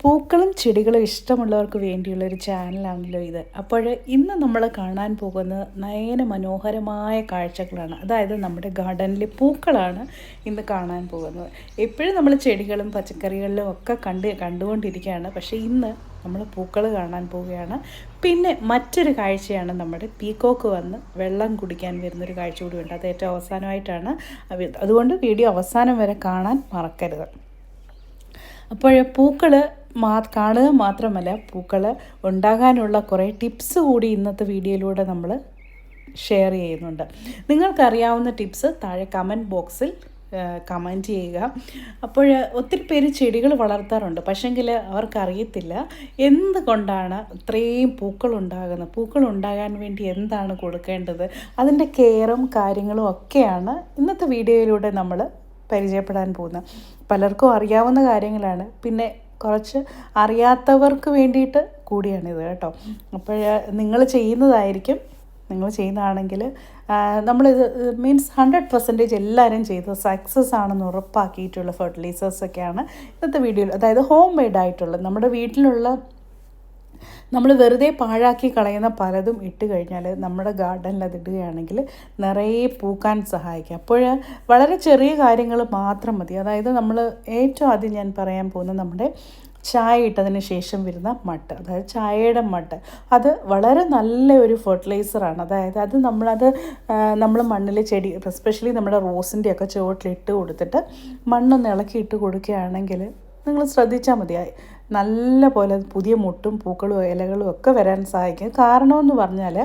പൂക്കളും ചെടികളും ഇഷ്ടമുള്ളവർക്ക് വേണ്ടിയുള്ള ഒരു ചാനലാണല്ലോ ഇത്. അപ്പോൾ ഇന്ന് നമ്മൾ കാണാൻ പോകുന്നത് നയന മനോഹരമായ കാഴ്ചകളാണ്. അതായത് നമ്മുടെ ഗാർഡനിലെ പൂക്കളാണ് ഇന്ന് കാണാൻ പോകുന്നത്. എപ്പോഴും നമ്മൾ ചെടികളും പച്ചക്കറികളിലും ഒക്കെ കണ്ട് കണ്ടുകൊണ്ടിരിക്കുകയാണ്. പക്ഷേ ഇന്ന് നമ്മൾ പൂക്കൾ കാണാൻ പോവുകയാണ്. പിന്നെ മറ്റൊരു കാഴ്ചയാണ് നമ്മുടെ പീക്കോക്ക് വന്ന് വെള്ളം കുടിക്കാൻ വരുന്നൊരു കാഴ്ച കൂടിയുണ്ട് അത് ഏറ്റവും അവസാനമായിട്ടാണ്. അതുകൊണ്ട് വീഡിയോ അവസാനം വരെ കാണാൻ മറക്കരുത്. അപ്പോൾ പൂക്കൾ മാ കാണുക മാത്രമല്ല പൂക്കൾ ഉണ്ടാകാനുള്ള കുറേ ടിപ്സ് കൂടി ഇന്നത്തെ വീഡിയോയിലൂടെ നമ്മൾ ഷെയർ ചെയ്യുന്നുണ്ട്. നിങ്ങൾക്കറിയാവുന്ന ടിപ്സ് താഴെ കമന്റ് ബോക്സിൽ കമന്റ് ചെയ്യുക. അപ്പോൾ ഒത്തിരി പേര് ചെടികൾ വളർത്താറുണ്ട്. പക്ഷെങ്കിൽ അവർക്കറിയത്തില്ല എന്തുകൊണ്ടാണ് ഇത്രയും പൂക്കൾ ഉണ്ടാകാൻ വേണ്ടി എന്താണ് കൊടുക്കേണ്ടത്? അതിന്റെ കെയറും കാര്യങ്ങളും ഒക്കെയാണ് ഇന്നത്തെ വീഡിയോയിലൂടെ നമ്മൾ പരിചയപ്പെടാൻ പോകുന്നത്. പലർക്കും അറിയാവുന്ന കാര്യങ്ങളാണ്. പിന്നെ കുറച്ച് അറിയാത്തവർക്ക് വേണ്ടിയിട്ട് കൂടിയാണിത് കേട്ടോ. അപ്പോൾ നിങ്ങൾ ചെയ്യുന്നതായിരിക്കും. നിങ്ങൾ ചെയ്യുന്നതാണെങ്കിൽ നമ്മളിത് മീൻസ് ഹൺഡ്രഡ് പെർസെന്റേജ് എല്ലാവരും ചെയ്ത് സക്സസ് ആണെന്ന് ഉറപ്പാക്കിയിട്ടുള്ള ഫെർട്ടിലൈസേഴ്സൊക്കെയാണ് ഇന്നത്തെ വീഡിയോയിൽ അതായത് ഹോം മെയ്ഡ് ആയിട്ടുള്ള നമ്മുടെ വീട്ടിലുള്ള നമ്മൾ വെറുതെ പാഴാക്കി കളയുന്ന പലതും ഇട്ട് കഴിഞ്ഞാൽ നമ്മുടെ ഗാർഡനിൽ അത് ഇടുകയാണെങ്കിൽ നിറയെ പൂക്കാൻ സഹായിക്കും. അപ്പോൾ വളരെ ചെറിയ കാര്യങ്ങൾ മാത്രം മതി. അതായത് നമ്മൾ ഏറ്റവും ആദ്യം ഞാൻ പറയാൻ പോകുന്ന നമ്മുടെ ചായ ഇട്ടതിന് ശേഷം വരുന്ന മട്ട്. അതായത് ചായയുടെ മട്ട്. അത് വളരെ നല്ല ഒരു ഫെർട്ടിലൈസറാണ് അതായത് അത് നമ്മളത് നമ്മൾ മണ്ണിൽ ചെടി എസ്പെഷ്യലി നമ്മുടെ റോസിന്റെ ഒക്കെ ചുവട്ടിലിട്ട് കൊടുത്തിട്ട് മണ്ണൊന്ന് ഇളക്കി ഇട്ട് കൊടുക്കുകയാണെങ്കിൽ നിങ്ങൾ ശ്രദ്ധിച്ചാൽ മതിയായി. നല്ല പോലെ പുതിയ മുട്ടും പൂക്കളും ഇലകളും ഒക്കെ വരാൻ സഹായിക്കും. കാരണമെന്ന് പറഞ്ഞാൽ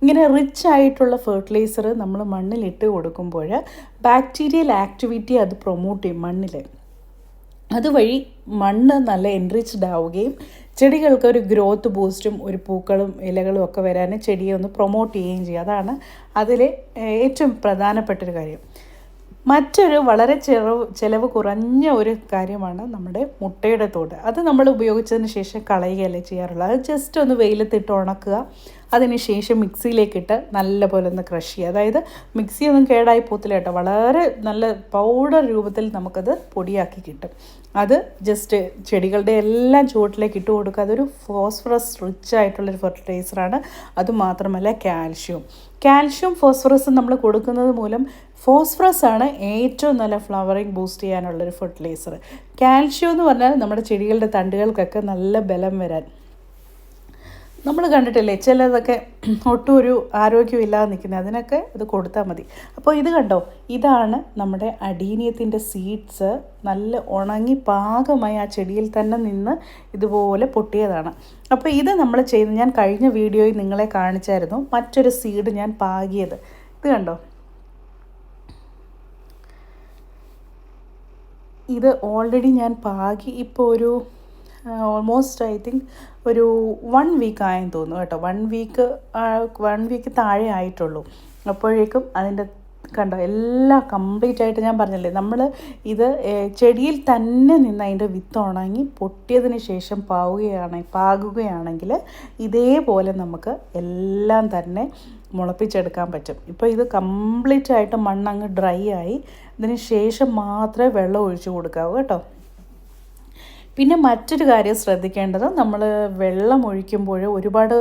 ഇങ്ങനെ റിച്ച് ആയിട്ടുള്ള ഫെർട്ടിലൈസർ നമ്മൾ മണ്ണിലിട്ട് കൊടുക്കുമ്പോൾ ബാക്ടീരിയൽ ആക്ടിവിറ്റി അത് പ്രൊമോട്ട് ചെയ്യും മണ്ണിൽ അതുവഴി മണ്ണ് നല്ല എൻറിച്ച്ഡ് ആവുകയും ചെടികൾക്ക് ഒരു ഗ്രോത്ത് ബൂസ്റ്റും ഒരു പൂക്കളും ഇലകളും ഒക്കെ വരാൻ ചെടിയെ ഒന്ന് പ്രൊമോട്ട് ചെയ്യുകയും ചെയ്യും അതാണ് അതിലെ ഏറ്റവും പ്രധാനപ്പെട്ടൊരു കാര്യം. മറ്റൊരു വളരെ ചെലവ് ചിലവ് കുറഞ്ഞ ഒരു കാര്യമാണ് നമ്മുടെ മുട്ടയുടെ തോട്. അത് നമ്മൾ ഉപയോഗിച്ചതിന് ശേഷം കളയുകയല്ലേ ചെയ്യാറുള്ളത് അത് ജസ്റ്റ് ഒന്ന് വെയിലത്തിട്ട് ഉണക്കുക. അതിന് ശേഷം മിക്സിയിലേക്കിട്ട് നല്ല പോലെ ഒന്ന് ക്രഷ് ചെയ്യുക. അതായത് മിക്സി ഒന്നും കേടായി പോത്തില്ല കേട്ടോ. വളരെ നല്ല പൗഡർ രൂപത്തിൽ നമുക്കത് പൊടിയാക്കി കിട്ടും. അത് ജസ്റ്റ് ചെടികളുടെ എല്ലാം ചുവട്ടിലേക്ക് ഇട്ട് കൊടുക്കുക. അതൊരു ഫോസ്ഫറസ് റിച്ച് ആയിട്ടുള്ളൊരു ഫെർട്ടിലൈസറാണ് അതുമാത്രമല്ല കാൽഷ്യം കാൽഷ്യം ഫോസ്ഫറസ് നമ്മൾ കൊടുക്കുന്നത് മൂലം ഫോസ്ഫറസ് ആണ് ഏറ്റവും നല്ല ഫ്ലവറിങ് ബൂസ്റ്റ് ചെയ്യാനുള്ളൊരു ഫെർട്ടിലൈസർ കാൽഷ്യം എന്ന് പറഞ്ഞാൽ നമ്മുടെ ചെടികളുടെ തണ്ടുകൾക്കൊക്കെ നല്ല ബലം വരാൻ. നമ്മൾ കണ്ടിട്ടില്ലേ ചിലതൊക്കെ ഒട്ടും ഒരു ആരോഗ്യമില്ലാതെ നിൽക്കുന്നത് അതിനൊക്കെ ഇത് കൊടുത്താൽ മതി. അപ്പോൾ ഇത് കണ്ടോ? ഇതാണ് നമ്മുടെ അടീനിയത്തിന്റെ സീഡ്സ് നല്ല ഉണങ്ങി പാകമായി ആ ചെടിയിൽ തന്നെ നിന്ന് ഇതുപോലെ പൊട്ടിയതാണ്. അപ്പോൾ ഇത് നമ്മൾ ചെയ്യുന്ന ഞാൻ കഴിഞ്ഞ വീഡിയോയിൽ നിങ്ങളെ കാണിച്ചായിരുന്നു മറ്റൊരു സീഡ് ഞാൻ പാകിയത്. ഇത് കണ്ടോ? ഇത് ഓൾറെഡി ഞാൻ പാകി ഇപ്പോൾ ഒരു ഓൾമോസ്റ്റ് ഐ തിങ്ക് ഒരു വൺ വീക്ക് ആയെന്ന് തോന്നുന്നു കേട്ടോ. വൺ വീക്ക് വൺ വീക്ക് താഴെ ആയിട്ടുള്ളൂ. അപ്പോഴേക്കും അതിന്റെ കണ്ടോ എല്ലാം കംപ്ലീറ്റ് ആയിട്ട് ഞാൻ പറഞ്ഞല്ലേ നമ്മൾ ഇത് ചെടിയിൽ തന്നെ നിന്ന് അതിന്റെ വിത്ത് ഉണങ്ങി പൊട്ടിയതിന് ശേഷം പാവുകയാണ് പാകുകയാണെങ്കിൽ ഇതേപോലെ നമുക്ക് എല്ലാം തന്നെ മുളപ്പിച്ചെടുക്കാൻ പറ്റും. ഇപ്പോൾ ഇത് കംപ്ലീറ്റ് ആയിട്ട് മണ്ണങ്ങ് ഡ്രൈ ആയി. ഇതിന് ശേഷം മാത്രമേ വെള്ളം ഒഴിച്ചു കൊടുക്കാവൂ കേട്ടോ. പിന്നെ മറ്റൊരു കാര്യം ശ്രദ്ധിക്കേണ്ടത് നമ്മൾ വെള്ളം ഒഴിക്കുമ്പോൾ ഒരുപാട്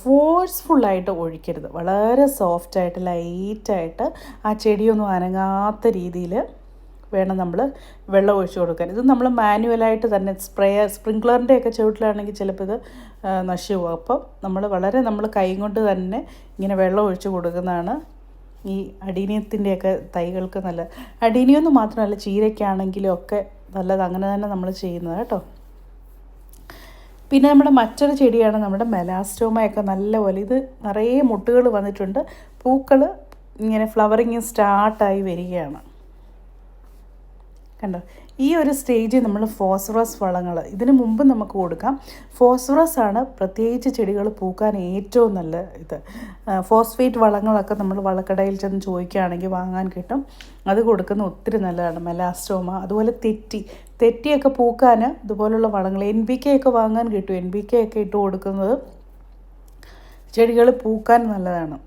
ഫോഴ്സ്ഫുള്ളായിട്ട് ഒഴിക്കരുത്. വളരെ സോഫ്റ്റായിട്ട് ലൈറ്റായിട്ട് ആ ചെടിയൊന്നും അനങ്ങാത്ത രീതിയിൽ വേണം നമ്മൾ വെള്ളം ഒഴിച്ചു കൊടുക്കാൻ. ഇത് നമ്മൾ മാനുവലായിട്ട് തന്നെ സ്പ്രേ സ്പ്രിങ്ക്ലറിന്റെ ഒക്കെ ചുവട്ടിലാണെങ്കിൽ ചിലപ്പോൾ ഇത് നശിച്ചു പോകും അപ്പം നമ്മൾ വളരെ നമ്മൾ കൈ കൊണ്ട് തന്നെ ഇങ്ങനെ വെള്ളം ഒഴിച്ചു കൊടുക്കുന്നതാണ് ഈ അടീനിയത്തിന്റെയൊക്കെ തൈകൾക്ക് നല്ല അടീനിയൊന്നും മാത്രമല്ല ചീരയ്ക്കാണെങ്കിലും ഒക്കെ നല്ലത് അങ്ങനെ തന്നെ നമ്മൾ ചെയ്യുന്നത് കേട്ടോ. പിന്നെ നമ്മുടെ മറ്റൊരു ചെടിയാണ് നമ്മുടെ മെലാസ്റ്റോമയൊക്കെ നല്ലപോലെ. ഇത് നിറയെ മുട്ടുകൾ വന്നിട്ടുണ്ട്. പൂക്കൾ ഇങ്ങനെ ഫ്ലവറിങ് സ്റ്റാർട്ടായി വരികയാണ്. കണ്ടോ? ഈ ഒരു സ്റ്റേജിൽ നമ്മൾ ഫോസ്ഫറസ് വളങ്ങൾ ഇതിന് മുമ്പ് നമുക്ക് കൊടുക്കാം. ഫോസ്ഫറസ് ആണ് പ്രത്യേകിച്ച് ചെടികൾ പൂക്കാൻ ഏറ്റവും നല്ല ഇത്. ഫോസ്ഫേറ്റ് വളങ്ങളൊക്കെ നമ്മൾ വളക്കടയിൽ ചെന്ന് ചോദിക്കുകയാണെങ്കിൽ വാങ്ങാൻ കിട്ടും. അത് കൊടുക്കുന്ന ഒത്തിരി നല്ലതാണ്. മെലാസ്റ്റോമ അതുപോലെ തെറ്റി. തെറ്റിയൊക്കെ പൂക്കാൻ ഇതുപോലുള്ള വളങ്ങൾ എൻ ബി കെ ഒക്കെ വാങ്ങാൻ കിട്ടും. എൻ ബി കെ ഒക്കെ ഇട്ട് കൊടുക്കുന്നത് ചെടികൾ പൂക്കാൻ നല്ലതാണ്.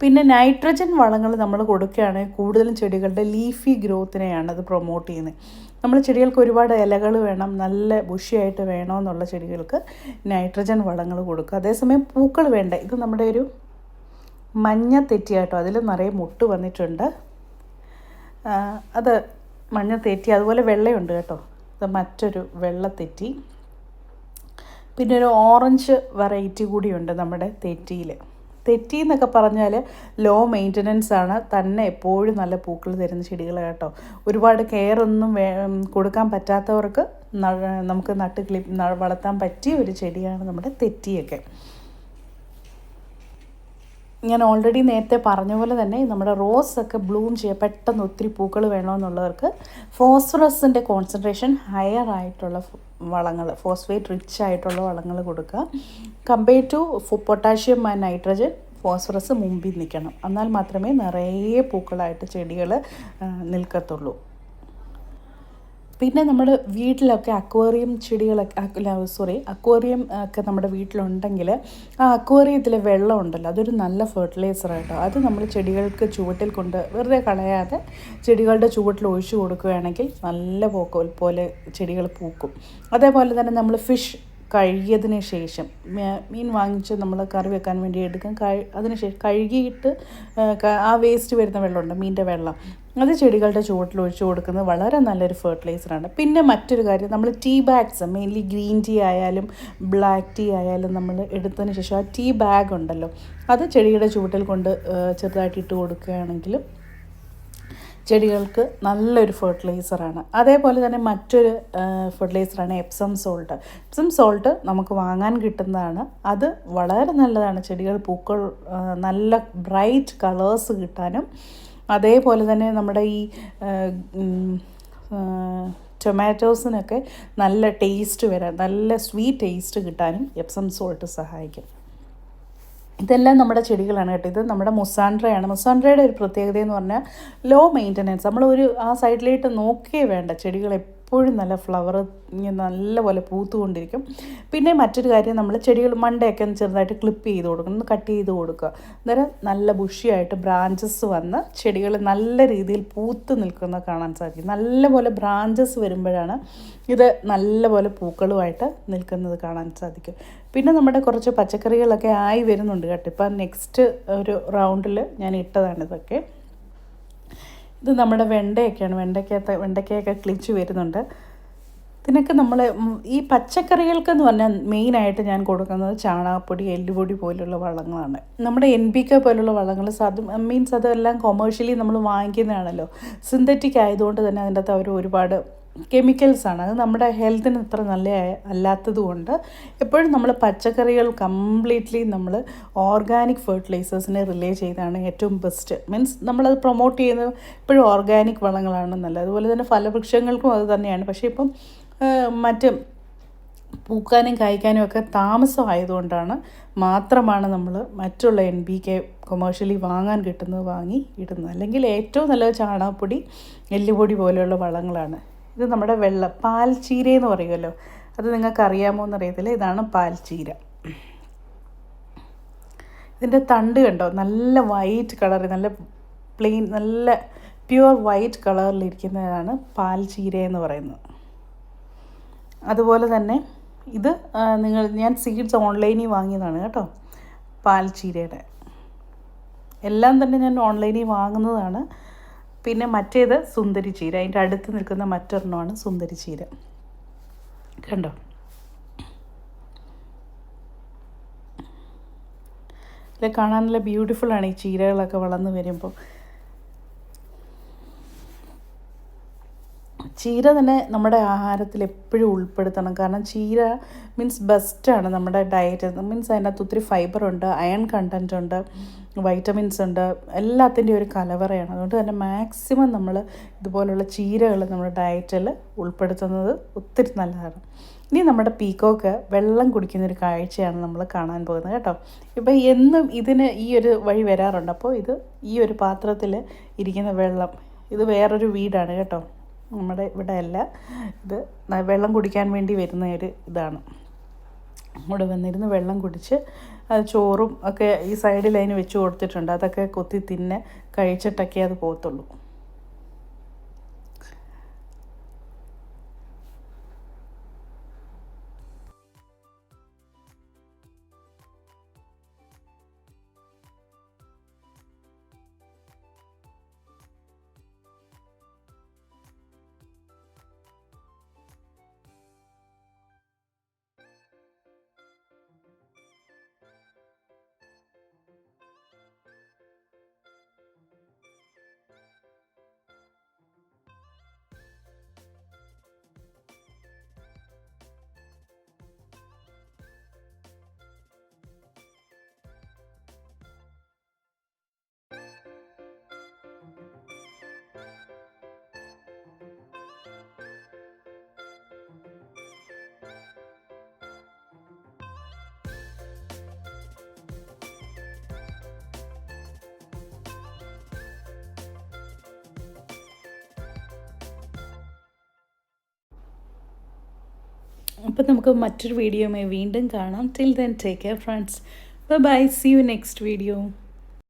പിന്നെ നൈട്രജൻ വളങ്ങൾ നമ്മൾ കൊടുക്കുകയാണെങ്കിൽ കൂടുതലും ചെടികളുടെ ലീഫി ഗ്രോത്തിനെയാണ് അത് പ്രൊമോട്ട് ചെയ്യുന്നത്. നമ്മൾ ചെടികൾക്ക് ഒരുപാട് ഇലകൾ വേണം നല്ല ബുഷിയായിട്ട് വേണമെന്നുള്ള ചെടികൾക്ക് നൈട്രജൻ വളങ്ങൾ കൊടുക്കുക. അതേസമയം പൂക്കൾ വേണ്ട. ഇത് നമ്മുടെ ഒരു മഞ്ഞ തെറ്റിയാട്ടോ. അതിൽ നിറയെ മുട്ട് വന്നിട്ടുണ്ട്. അത് മഞ്ഞ തെറ്റി അതുപോലെ വെള്ളയുണ്ട് കേട്ടോ. ഇത് മറ്റൊരു വെള്ള തെറ്റി. പിന്നെ ഒരു ഓറഞ്ച് വെറൈറ്റി കൂടിയുണ്ട് നമ്മുടെ തെറ്റിയിൽ. തെറ്റി എന്നൊക്കെ പറഞ്ഞാൽ ലോ മെയിന്റനൻസ് ആണ്. തന്നെ എപ്പോഴും നല്ല പൂക്കൾ തരുന്ന ചെടികൾ കേട്ടോ. ഒരുപാട് കെയർ ഒന്നും വേ കൊടുക്കാൻ പറ്റാത്തവർക്ക് നമുക്ക് നട്ട് കിളി വളർത്താൻ പറ്റിയ ഒരു ചെടിയാണ് നമ്മുടെ തെറ്റിയൊക്കെ. ഞാൻ ഓൾറെഡി നേരത്തെ പറഞ്ഞ പോലെ തന്നെ നമ്മുടെ റോസ് ഒക്കെ ബ്ലൂം ചെയ്യുക പെട്ടെന്ന് ഒത്തിരി പൂക്കൾ വേണമെന്നുള്ളവർക്ക് ഫോസ്ഫറസിന്റെ കോൺസെൻട്രേഷൻ ഹയർ ആയിട്ടുള്ള വളങ്ങൾ ഫോസ്ഫേറ്റ് റിച്ച് ആയിട്ടുള്ള വളങ്ങൾ കൊടുക്കുക. Compare to potassium and nitrogen phosphorus മുമ്പിൽ നിൽക്കണം. എന്നാൽ മാത്രമേ നിറയെ പൂക്കളായിട്ട് ചെടികൾ നിൽക്കത്തുള്ളൂ. പിന്നെ നമ്മൾ വീട്ടിലൊക്കെ അക്വേറിയം ചെടികളൊക്കെ സോറി അക്വേറിയം ഒക്കെ നമ്മുടെ വീട്ടിലുണ്ടെങ്കിൽ ആ അക്വേറിയത്തിലെ വെള്ളം ഉണ്ടല്ലോ അതൊരു നല്ല ഫെർട്ടിലൈസർ കേട്ടോ അത് നമ്മൾ ചെടികൾക്ക് ചുവട്ടിൽ കൊണ്ട് വെറുതെ കളയാതെ ചെടികളുടെ ചുവട്ടിൽ ഒഴിച്ചു കൊടുക്കുകയാണെങ്കിൽ നല്ല പോക്കോൽ പോലെ ചെടികൾ പൂക്കും. അതേപോലെ തന്നെ നമ്മൾ ഫിഷ് കഴുകിയതിന് ശേഷം മീൻ വാങ്ങിച്ച് നമ്മൾ കറി വെക്കാൻ വേണ്ടി എടുക്കും. കഴി അതിന് ശേഷം കഴുകിയിട്ട് ആ, വേസ്റ്റ് വരുന്ന വെള്ളമുണ്ട് മീന്റെ വെള്ളം. അത് ചെടികളുടെ ചുവട്ടിൽ ഒഴിച്ചു കൊടുക്കുന്നത് വളരെ നല്ലൊരു ഫെർട്ടിലൈസറാണ്. പിന്നെ മറ്റൊരു കാര്യം നമ്മൾ tea bags mainly green tea ആയാലും ബ്ലാക്ക് ടീ ആയാലും നമ്മൾ എടുത്തതിന് ശേഷം ആ ടീ ബാഗ് ഉണ്ടല്ലോ അത് ചെടിയുടെ ചുവട്ടിൽ കൊണ്ട് ചെറുതായിട്ട് ഇട്ട് കൊടുക്കുകയാണെങ്കിൽ ചെടികൾക്ക് നല്ലൊരു ഫെർട്ടിലൈസറാണ്. അതേപോലെ തന്നെ മറ്റൊരു ഫെർട്ടിലൈസറാണ് എപ്സം സോൾട്ട്. എപ്സം സോൾട്ട് നമുക്ക് വാങ്ങാൻ കിട്ടുന്നതാണ്. അത് വളരെ നല്ലതാണ് ചെടികൾ പൂക്കൾ നല്ല ബ്രൈറ്റ് കളേഴ്സ് കിട്ടാനും അതേപോലെ തന്നെ നമ്മുടെ ഈ ടൊമാറ്റോസിനൊക്കെ നല്ല ടേസ്റ്റ് വരാൻ നല്ല സ്വീറ്റ് ടേസ്റ്റ് കിട്ടാനും എപ്സം സോൾട്ട് സഹായിക്കും. ഇതെല്ലാം നമ്മുടെ ചെടികളാണ് കേട്ടോ. ഇത് നമ്മുടെ മുസാൻഡ്രയാണ് മുസാൻഡ്രയുടെ ഒരു പ്രത്യേകത എന്ന് പറഞ്ഞാൽ ലോ മെയിന്റനൻസ് നമ്മൾ ഒരു ആ സൈഡിലേക്ക് നോക്കിയേ വേണ്ട ചെടികൾ എപ്പോഴും നല്ല ഫ്ലവർ നല്ലപോലെ പൂത്തുകൊണ്ടിരിക്കും. പിന്നെ മറ്റൊരു കാര്യം നമ്മൾ ചെടികൾ മണ്ടയൊക്കെ ഒന്ന് ചെറുതായിട്ട് ക്ലിപ്പ് ചെയ്ത് കൊടുക്കണം. ഒന്ന് കട്ട് ചെയ്ത് കൊടുക്കുക. അന്നേരം നല്ല ബുഷിയായിട്ട് ബ്രാഞ്ചസ് വന്ന് ചെടികൾ നല്ല രീതിയിൽ പൂത്ത് നിൽക്കുന്നത് കാണാൻ സാധിക്കും. നല്ലപോലെ ബ്രാഞ്ചസ് വരുമ്പോഴാണ് ഇത് നല്ലപോലെ പൂക്കളുമായിട്ട് നിൽക്കുന്നത് കാണാൻ സാധിക്കും. പിന്നെ നമ്മുടെ കുറച്ച് പച്ചക്കറികളൊക്കെ ആയി വരുന്നുണ്ട് കേട്ടോ. ഇപ്പം നെക്സ്റ്റ് ഒരു റൗണ്ടിൽ ഞാൻ ഇട്ടതാണ് ഇതൊക്കെ. ഇത് നമ്മുടെ വെണ്ടയൊക്കെയാണ്. വെണ്ടയ്ക്കകത്ത് വെണ്ടയ്ക്കയൊക്കെ ക്ലിച്ച് വരുന്നുണ്ട്. ഇതിനൊക്കെ നമ്മൾ ഈ പച്ചക്കറികൾക്കെന്ന് പറഞ്ഞാൽ മെയിനായിട്ട് ഞാൻ കൊടുക്കുന്നത് ചാണകപ്പൊടി എല്ലുപൊടി പോലുള്ള വളങ്ങളാണ്. നമ്മുടെ എൻ പി കെ പോലുള്ള വളങ്ങൾ അത് മീൻസ് അതെല്ലാം കൊമേഴ്ഷ്യലി നമ്മൾ വാങ്ങിക്കുന്നതാണല്ലോ. സിന്തറ്റിക് ആയതുകൊണ്ട് തന്നെ അതിന്റെ അകത്ത് അവർ ഒരുപാട് കെമിക്കൽസ് ആണ് അത് നമ്മുടെ ഹെൽത്തിന് അത്ര നല്ല അല്ലാത്തത് കൊണ്ട് എപ്പോഴും നമ്മൾ പച്ചക്കറികൾ കംപ്ലീറ്റ്ലി നമ്മൾ ഓർഗാനിക് ഫെർട്ടിലൈസേഴ്സിനെ റിലേ ചെയ്താണ് ഏറ്റവും ബെസ്റ്റ്. മീൻസ് നമ്മളത് പ്രൊമോട്ട് ചെയ്യുന്നത് എപ്പോഴും ഓർഗാനിക് വളങ്ങളാണ് നല്ലത്. അതുപോലെ തന്നെ ഫലവൃക്ഷങ്ങൾക്കും അത് തന്നെയാണ്. പക്ഷേ ഇപ്പം മറ്റ് പൂക്കാനും കായ്ക്കാനും ഒക്കെ താമസമായതുകൊണ്ടാണ് മാത്രമാണ് നമ്മൾ മറ്റുള്ള എൻ ബി കെ കൊമേഴ്ഷ്യലി വാങ്ങാൻ കിട്ടുന്നത് വാങ്ങി ഇടുന്നത്. അല്ലെങ്കിൽ ഏറ്റവും നല്ലത് ചാണകപ്പൊടി എല്ലുപൊടി പോലെയുള്ള വളങ്ങളാണ്. ഇത് നമ്മുടെ വെള്ള പാൽച്ചീര എന്ന് പറയുമല്ലോ. അത് നിങ്ങൾക്ക് അറിയാമോ എന്നറിയത്തില്ല. ഇതാണ് പാൽച്ചീര ഇതിന്റെ തണ്ട് കണ്ടോ? നല്ല വൈറ്റ് കളർ നല്ല പ്ലെയിൻ നല്ല പ്യുവർ വൈറ്റ് കളറിലിരിക്കുന്നതാണ് പാൽച്ചീര എന്ന് പറയുന്നത്. അതുപോലെ തന്നെ ഇത് നിങ്ങൾ ഞാൻ സീഡ്സ് ഓൺലൈനിൽ വാങ്ങിയതാണ് കേട്ടോ പാൽച്ചീരയുടെ എല്ലാം തന്നെ ഞാൻ ഓൺലൈനിൽ വാങ്ങുന്നതാണ്. പിന്നെ മറ്റേത് സുന്ദരി ചീര. അതിന്റെ അടുത്ത് നിൽക്കുന്ന മറ്റൊരെണ്ണമാണ് സുന്ദരി ചീര. കണ്ടോ? അല്ലെ കാണാൻ നല്ല ബ്യൂട്ടിഫുള്ളാണ് ഈ ചീരകളൊക്കെ വളർന്നു വരുമ്പോൾ. ചീര തന്നെ നമ്മുടെ ആഹാരത്തിൽ എപ്പോഴും ഉൾപ്പെടുത്തണം. കാരണം ചീര മീൻസ് ബെസ്റ്റാണ് നമ്മുടെ ഡയറ്റ് മീൻസ് അതിനകത്ത് ഒത്തിരി ഫൈബറുണ്ട് അയൺ കണ്ടന്റ് ഉണ്ട് വൈറ്റമിൻസ് ഉണ്ട് എല്ലാത്തിന്റെയും ഒരു കലവറയാണ്. അതുകൊണ്ട് തന്നെ മാക്സിമം നമ്മൾ ഇതുപോലുള്ള ചീരകൾ നമ്മുടെ ഡയറ്റിൽ ഉൾപ്പെടുത്തുന്നത് ഒത്തിരി നല്ലതാണ്. ഇനി നമ്മുടെ പീക്കോക്ക് വെള്ളം കുടിക്കുന്ന ഒരു കാഴ്ചയാണ് നമ്മൾ കാണാൻ പോകുന്നത് കേട്ടോ. ഇപ്പം എന്നും ഇതിന് ഈ ഒരു വഴി വരാറുണ്ട്. അപ്പോൾ ഇത് ഈ ഒരു പാത്രത്തിൽ ഇരിക്കുന്ന വെള്ളം. ഇത് വേറൊരു വീടാണ് കേട്ടോ. നമ്മുടെ ഇവിടെ അല്ല ഇത് വെള്ളം കുടിക്കാൻ വേണ്ടി വരുന്ന ഒരു ഇതാണ്. ഇവിടെ വന്നിരുന്ന് വെള്ളം കുടിച്ച് അത് ചോറും ഒക്കെ ഈ സൈഡിൽ അതിന് വെച്ച് കൊടുത്തിട്ടുണ്ട്. അതൊക്കെ കൊത്തി തിന്നെ കഴിച്ചിട്ടൊക്കെ അത് പോകത്തുള്ളൂ. അപ്പോൾ നമുക്ക് മറ്റൊരു വീഡിയോയുമായി വീണ്ടും കാണാം. Till then take care friends bye see you next video